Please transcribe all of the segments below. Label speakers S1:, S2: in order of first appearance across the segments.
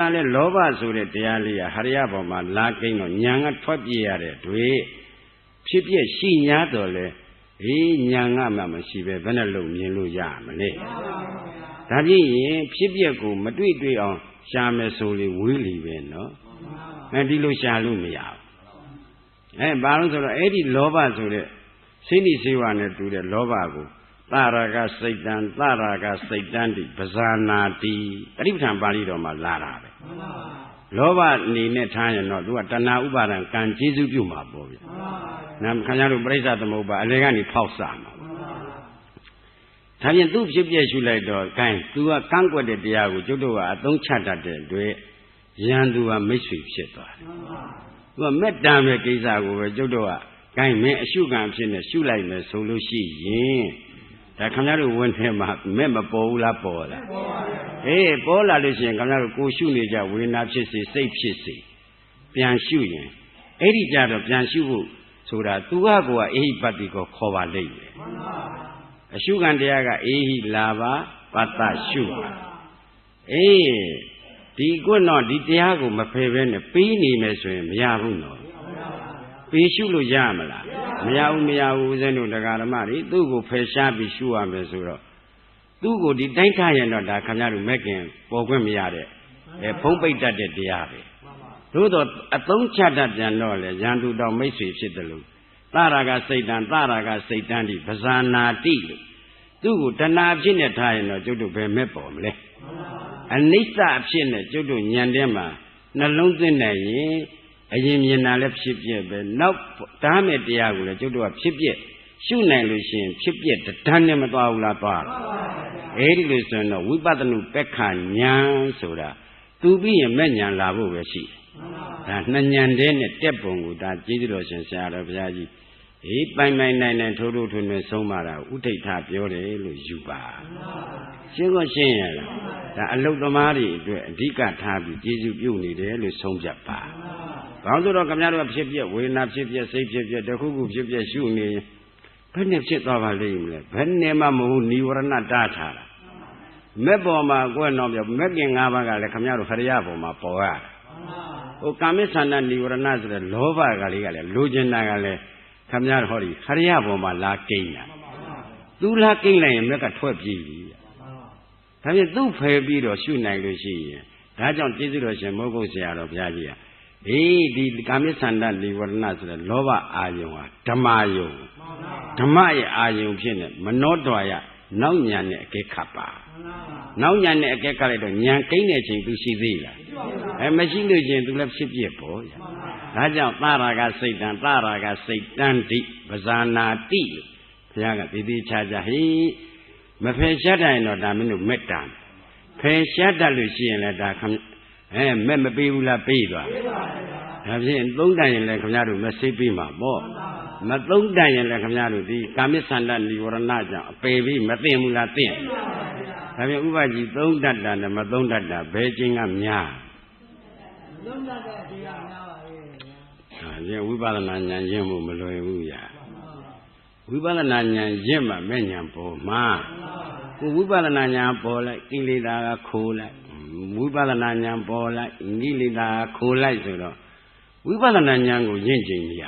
S1: ဒါလည်းလောဘဆိုတဲ့တရားလေးကဟရိယဘောမှာလာကိန်းတော့ညာကထွက်ပြေးရတဲ့တွေ့ဖြစ်ဖြစ်ရှိ냐တော့လေအေးညာကမှမရှိပဲဘယ်နဲ့လုံမြင်လို့ရမလဲဒါဖြင့်ရင်ဖြစ်ပြက်ကိုမတွေ့တွေ့အောင်ရှာမယ်ဆိုလေဝေးလီပဲနော်အဲဒီလိုရှာလို့မရဘူးအဲဘာလို့ဆိုတော့အဲ့ဒီလောဘဆိုတဲ့စိတ်ဤစေဝနဲ့တူတဲ့လောဘကိုသရာကစိတ်တံသရာကစိတ်တံတိပဇာနာတိတတိပဋ္ဌာန်ပါဠိတော်မှာလာတာပဲ လောဘအနေနဲ့ထားရင်တော့သူကတဏှာဥပါဒံကံကျေစုပြုမှာပေါ့ဗျာနာခင်ဗျားတို့ပြိဿသမုပ္ပါအလေကနေဖောက်စားမှာဒါပြင်သူ့ဖြစ်ပြရှုလိုက်တော့ဂိုင်းသူကကန့်ကွက်တဲ့တရားကိုကျုပ်တို့ကအသုံးချတတ်တဲ့အတွက်ရန်သူကမိတ်ဆွေဖြစ်သွားတယ်သူကမက်တံပဲကိစ္စကိုပဲကျုပ်တို့ကဂိုင်းမင်းအရှုခံဖြစ်နေရှုလိုက်မယ်ဆိုလို့ရှိရင် ဒါခင်ဗျားတို့ဝင်ထဲမှာမဲ့မပေါ်ဘူးလားပေါ်လားပေါ်ပါဘူးအေးပေါ်လာလို့ရှိရင်ခင်ဗျားတို့ကိုရှုနေကြဝေဒနာဖြစ်စေစိတ်ဖြစ်စေပြန်ရှုရင်အဲ့ဒီကြတော့ပြန်ရှုဖို့ဆိုတာသူကကိုကအေဟိပတ္တိကိုခေါ်ပါလိမ့်မယ်မှန်ပါအရှုခံတရားကအေဟိလာပါပတ္တရှုပါအေးဒီကွတော့ဒီတရားကိုမဖယ်ဘဲနဲ့ပြီးနေမယ်ဆိုရင်မရဘူးနော် ပြီးရှုလို့ရမလားမရဘူးမရဘူးဦးဇင်းတို့တရားဓမ္မတွေသူ့ကိုဖယ်ရှားပြီးရှုရမယ်ဆိုတော့သူ့ကိုဒီတိုင်းထားရင်တော့ဒါခင်ဗျားတို့မဲ့ခင်ပေါ်ခွင့်မရတဲ့အဲဖုံးပိတ်တတ်တဲ့တရားပဲသို့တော့အသုံးချတတ်ပြန်တော့လေရန်သူတော်မိတ်ဆွေဖြစ်တယ်လို့သရာကစိတ်တံသရာကစိတ်တံဒီပဇာနာတိလို့သူ့ကိုတဏှာဖြစ်နေထားရင်တော့ကျုပ်တို့ဘယ်မဲ့ပေါ်မလဲအနိစ္စအဖြစ်နဲ့ကျုပ်တို့ညံတဲ့မှာနှလုံးသွင်းနိုင်ရင် အရင်မြင်တာလည်းဖြစ်ပြက်ပဲနောက်တားမဲ့တရားကိုလည်းကျုပ်တို့ကဖြစ်ပြက်ရှုနိုင်လို့ရှိရင်ဖြစ်ပြက်တန်းနဲ့မသွားဘူးလားသွားအဲ့ဒီလိုဆိုရင်တော့ဝိပဿနုပက္ခဉာဏ်ဆိုတာသူပြီးရင်မဲ့ဉာဏ်လာဖို့ပဲရှိတယ်ဒါနှစ်ဉာဏ်တည်းနဲ့တက်ပုံကိုဒါကျေးဇူးတော်ရှင်ဆရာတော်ဘုရားကြီးအေးပိုင်ပိုင်နိုင်နိုင်ထိုးထိုးထွန်းထွန်းဆုံးမတာဥထိတ်ထပြောတယ်လို့ယူပါရှင်းကိုရှင်းရလားဒါအလုတ်သမားတွေအတွက်အဓိကထားပြီးကျေးဇူးပြုနေတယ်လို့ဆုံးဖြတ်ပါ ဘာလို့ဆိုတော့ခမရတို့ဖြစ်ပြဝေဒနာဖြစ်ပြစိတ်ဖြစ်ပြတခုခုဖြစ်ပြရှုနေရင်ဘယ်နဲ့ဖြစ်သွားပါလိမ့်မလဲဘယ်နဲ့မှမဟုတ်និဝရဏတားထားတာမက်ပေါ်မှာကွယ်တော့ပြမက်ကင်၅ပါးကလည်းခမရတို့ခရယပေါ်မှာပေါ်ရတယ်ဟိုကာမိသန္တនិဝရဏဆိုတဲ့လောဘကလေးကလည်းလိုချင်တာကလည်းခမရဟောဒီခရယပေါ်မှာလာကိန်းတာသူလာကိန်းလိုက်ရင်မက်ကထွက်ပြေးပြီဒါဖြင့်သူ့ဖယ်ပြီးတော့ရှုနိုင်လို့ရှိရင်ဒါကြောင့်ကျေးဇူးတော်ရှင်မောဂုတ်ဆရာတော်ဘုရားကြီးက အေးဒီကာမိသန္တនិဝရဏဆိုတဲ့လောဘအာယုံဟာဓမ္မယုံဓမ္မရဲ့အာယုံဖြစ်နေမနောတော်ရနောက်ညာနဲ့အကဲခတ်ပါနောက်ညာနဲ့အကဲခတ်လိုက်တော့ညာကိန်းတဲ့ချိန်သူရှိသေးလားအဲမရှိလို့ချင်းသူလည်းဖြစ်ပြပေါ့ဒါကြောင့်သရာကစိတ်တံသရာကစိတ်တံတိပဇာနာတိဘုရားကတည်တည်ချာချာဟိမဖယ်ရှားတိုင်းတော့ဒါမင်းတို့မေတ္တာဖယ်ရှားတတ်လို့ရှိရင်လည်းဒါခမ အဲမဲ့မပေးဘူးလားပေးသွားဒါဖြင့်သုံးတန်ရင်လည်းခင်ဗျားတို့မစိတ်ပေးမှာပေါ့မသုံးတန်ရင်လည်းခင်ဗျားတို့ဒီကာမိသန္တនិဝရဏကြောင့်အပေပြီးမသိဘူးလားသိဒါဖြင့်ဥပကြီးသုံးတတ်တာနဲ့မသုံးတတ်တာဘယ်ချင်းကများသုံးတတ်တဲ့တရားများပါလေဒါဖြင့်ဝိပဿနာဉာဏ်ရင့်မှုမလွယ်ဘူးညာဝိပဿနာဉာဏ်ရင့်မှမဲ့ဉာဏ်ပေါ်မှာကိုဝိပဿနာဉာဏ်ပေါ်လိုက်ကိလေသာကခိုးလိုက် ဝိပဿနာဉာဏ်ပေါ်လိုက်ကိလေသာခိုးလိုက်ဆိုတော့ဝိပဿနာဉာဏ်ကိုရင့်ကျင်မရ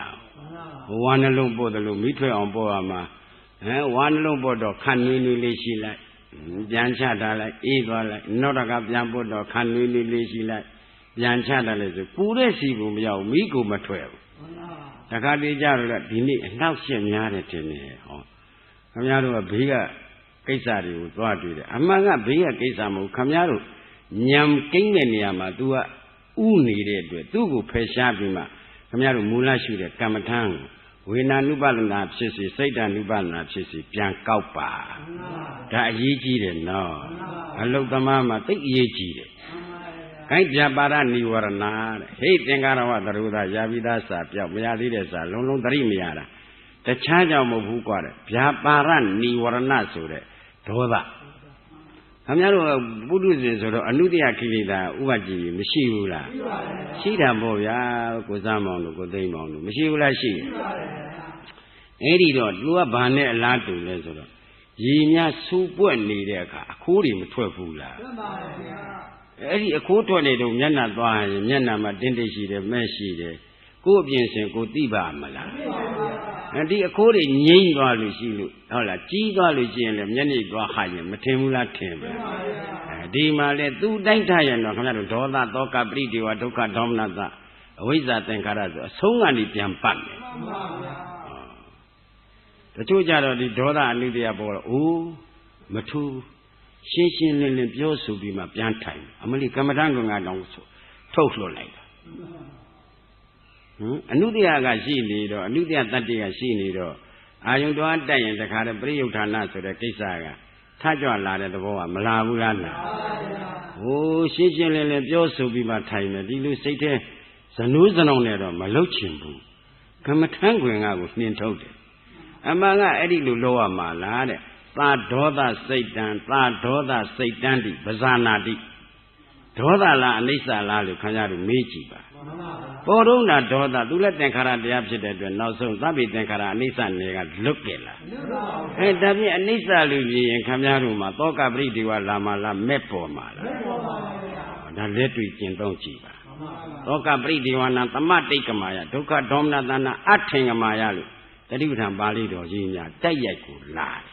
S1: ဘူးဝါနှလုံးပို့တယ်လို့မိထွက်အောင်ပို့ရမှာဟမ်ဝါနှလုံးပို့တော့ခန့်နွေးနွေးလေးရှိလိုက်ပြန်ချထားလိုက်အေးသွားလိုက်နောက်တကပြန်ပို့တော့ခန့်နွေးနွေးလေးရှိလိုက်ပြန်ချထားလိုက်ဆိုပူတဲ့စီကိုမရောက်မိကိုမထွက်ဘူးတခါတည်းကြတော့ဒီနေ့အနောက်ရှင်းများတယ်တင်နေဟောခင်ဗျားတို့ကဘေးကကိစ္စတွေကိုသွားတွေ့တယ်အမှန်ကဘေးကကိစ္စမဟုတ်ခင်ဗျားတို့ ညံကိန်းတဲ့နေရာမှာ तू ကဥနေတဲ့အတွက်သူ့ကိုဖယ်ရှားပြီးမှခင်ဗျားတို့မူလရှုတဲ့ကမ္မထံဝေနာနုပဒနာဖြစ်စီစိတ်တ ानु ပဒနာဖြစ်စီပြန်ကောက်ပါဒါအရေးကြီးတယ်နော်အလုတ်သမားမှာသိအရေးကြီးတယ်ကိုင်းပြပါရနိဝရဏတဲ့ဟိတ်သင်္ကာရဝသရုဒယာပိသားစာပြောက်မရသေးတဲ့စာလုံးလုံးသတိမရတာတခြားကြောင့်မဟုတ်ဘူးကွာတဲ့ဗျာပါရနိဝရဏဆိုတဲ့ဒေါသ ခင်ဗျားတို့ပုထုဇဉ်ဆိုတော့အနုတ္တယခိလေသာဥပကြည်မရှိဘူးလားရှိတာပေါ့ဗျာကိုစားမောင်တို့ကိုသိမ့်မောင်တို့မရှိဘူးလားရှိအဲ့ဒီတော့သူကဘာနဲ့အလားတူလဲဆိုတော့ရည်များစူးပွက်နေတဲ့အခါအခိုးတွေမထွက်ဘူးလားထွက်ပါဗျာအဲ့ဒီအခိုးထွက်နေတော့မျက်နှာသွားရင်မျက်နှာမှာတင်းတိတ်ရှိတယ်မဲ့ရှိတယ်ကိုယ့်အပြင်စင်ကိုသိပါမလားအဲ့ ဒီအခိုးတွေငိမ့်သွားလို့ရှိလို့ဟုတ်လားကြီးသွားလို့ရှိရင်လည်းမျက်နှာသွားဟာရင်မထင်ဘူးလားထင်ပါအဲဒီမှာလေသူ့တိုင်းထားရင်တော့ခင်ဗျားတို့ဒေါသသောကပရိဒေဝဒုက္ခဒေါမနတအဝိဇ္ဇာသင်္ခါရဆိုအဆုံးကနေပြန်ပတ်မယ်တချို့ကြတော့ဒီဒေါသအနုတ္တယပေါ်တော့အိုးမထူးရှင်းရှင်းလင်းလင်းပြောဆိုပြီးမှပြန်ထိုင်အမလီကမ္မဋ္ဌာန်းကငါတောင်ဆိုထုတ်လွှတ်လိုက်တာ ဟမ်အနုတ္တယကရှိနေတော့အနုတ္တယတတ္တိကရှိနေတော့အာယုံတော်တက်ရင်တခါတည်းပရိယုဌာဏဆိုတဲ့ကိစ္စကထကြွလာတဲ့သဘောကမလာဘူးလားလားဟိုးရှင်းရှင်းလင်းလင်းပြောဆိုပြီးမှထိုင်မယ်ဒီလိုစိတ်ထဲဇနူးဇနောင်နဲ့တော့မလုတ်ချင်ဘူးကမ္မထမ်းခွင်ကကိုနှင်ထုတ်တယ်အမှန်ကအဲ့ဒီလိုလုပ်ရမှာလားတဲ့သာဒေါသစိတ်တံသာဒေါသစိတ်တံတိပဇာနာတိဒေါသလားအနိစ္စလားလို့ခင်ဗျားတို့မေးကြည့်ပါပေါ် တော့တာဒေါသသူလည်းသင်္ခါရတရားဖြစ်တဲ့အတွက်နောက်ဆုံးသဗ္ဗေသင်္ခါရအနိစ္စနယ်ကလွတ်ကြလားအဲဒါဖြင့်အနိစ္စလို့ပြရင်ခင်ဗျားတို့မှာသောကပရိဒီဝလာမလားမဲ့ပေါ်မှာလားဒါလက်တွေ့ကျင့်သုံးကြည့်ပါသောကပရိဒီဝနာသမတိတ်ကမာယဒုက္ခဒေါမနတနာအထင်ကမာယလို့တတိပဋ္ဌာန်ပါဠိတော်ကြီးများတိုက်ရိုက်ကိုလာတယ်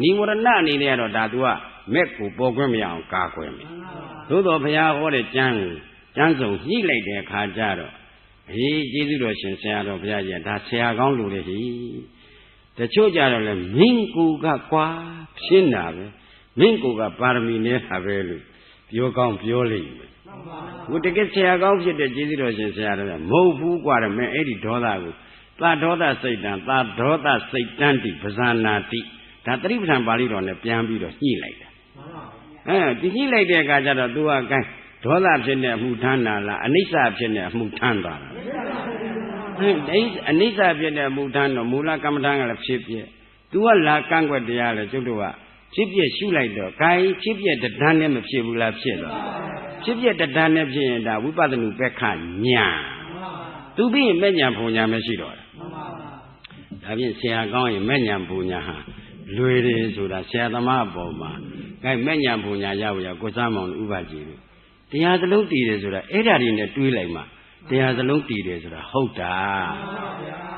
S1: နိဝရဏအနေနဲ့ကတော့ဒါ तू ကမဲ့ကိုပေါ်ခွင့်မရအောင်ကာကွယ်မယ်သို့တော်ဘုရားဟောတဲ့ကျမ်း ကျမ်းစုံညှိလိုက်တဲ့အခါကျတော့အေးကျေးဇူးတော်ရှင်ဆရာတော်ဘုရားကြီးဒါဆရာကောင်းလို့လေဟိတချို့ကြတော့လဲမင်းကိုကကွာဖြစ်တာပဲမင်းကိုကပါရမီနဲ့ဟာပဲလို့ပြောကောင်းပြောလိမ့်မယ်ဘုတကယ်ဆရာကောင်းဖြစ်တဲ့ကျေးဇူးတော်ရှင်ဆရာတော်ကမဟုတ်ဘူးကွာတယ်မဲအဲ့ဒီဒေါသကိုသာဒေါသစိတ်တန်သာဒေါသစိတ်တန်တိပဇာနာတိဒါသတိပဋ္ဌာန်ပါဠိတော်နဲ့ပြန်ပြီးတော့ညှိလိုက်တာအဲဒီညှိလိုက်တဲ့အခါကျတော့ तू ကကိုင်း ဒေါသဖြစ်နေအမှုထမ်းတာလားအနိစ္စဖြစ်နေအမှုထမ်းတာလားဟဲ့အနိစ္စဖြစ်နေအမှုထမ်းတော့မူလကမ္မထမ်းကလည်းဖြစ်ပြသူကလာကန့်ွက်တရားလေကျုပ်တို့ကဖြစ်ပြရှုလိုက်တော့ဂိုင်းဖြစ်ပြတဒန်းနဲ့မဖြစ်ဘူးလားဖြစ်တော့ဖြစ်ပြတဒန်းနဲ့ဖြစ်ရင်ဒါဝိပဿနာပက္ခညာသူပြီးရင်မဲ့ညာဘုံညာမရှိတော့တာဒါဖြင့်ဆရာကောင်းရင်မဲ့ညာဘုံညာဟာလွယ်တယ်ဆိုတာဆရာသမားအပေါ်မှာဂိုင်းမဲ့ညာဘုံညာရဖို့ရကိုစားမောင်ဥပကြီးလို့ တရားစလုံးတည်တယ်ဆိုတာအဲ့ဓာတွေနဲ့တွေးလိုက်မှတရားစလုံးတည်တယ်ဆိုတာဟုတ်တာ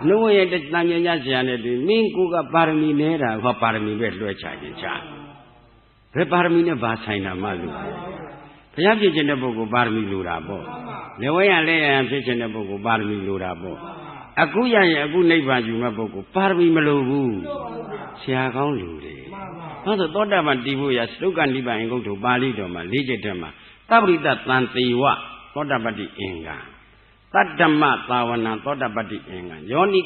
S1: နှုတ်ရဲ့တန်မြညာဆရာနဲ့တွေ့မင်းကိုကပါရမီနေတာဟောပါရမီပဲလွှဲချခြင်းချဘယ်ပါရမီနဲ့ဘာဆိုင်တာမှလို့ဘုရားဖြစ်ခြင်းတဲ့ပုဂ္ဂိုလ်ပါရမီလိုတာပေါ့လေဝဲရလဲရဖြစ်ခြင်းတဲ့ပုဂ္ဂိုလ်ပါရမီလိုတာပေါ့အခုရရင်အခုနိဗ္ဗာန်ယူမဲ့ပုဂ္ဂိုလ်ပါရမီမလိုဘူးဆရာကောင်းလူတွေဘာလို့သောတာပန်တည်ဖို့ရသုက္ကနိဗ္ဗာန်အင်္ဂုတ္တပါဠိတော်မှာလေးချက်တည်းမှာ သဗ္ဗရိတသံသေဝသောတပတ္တိအင်္ဂါတတ္တမသာဝနာသောတပတ္တိအင်္ဂါယောနိ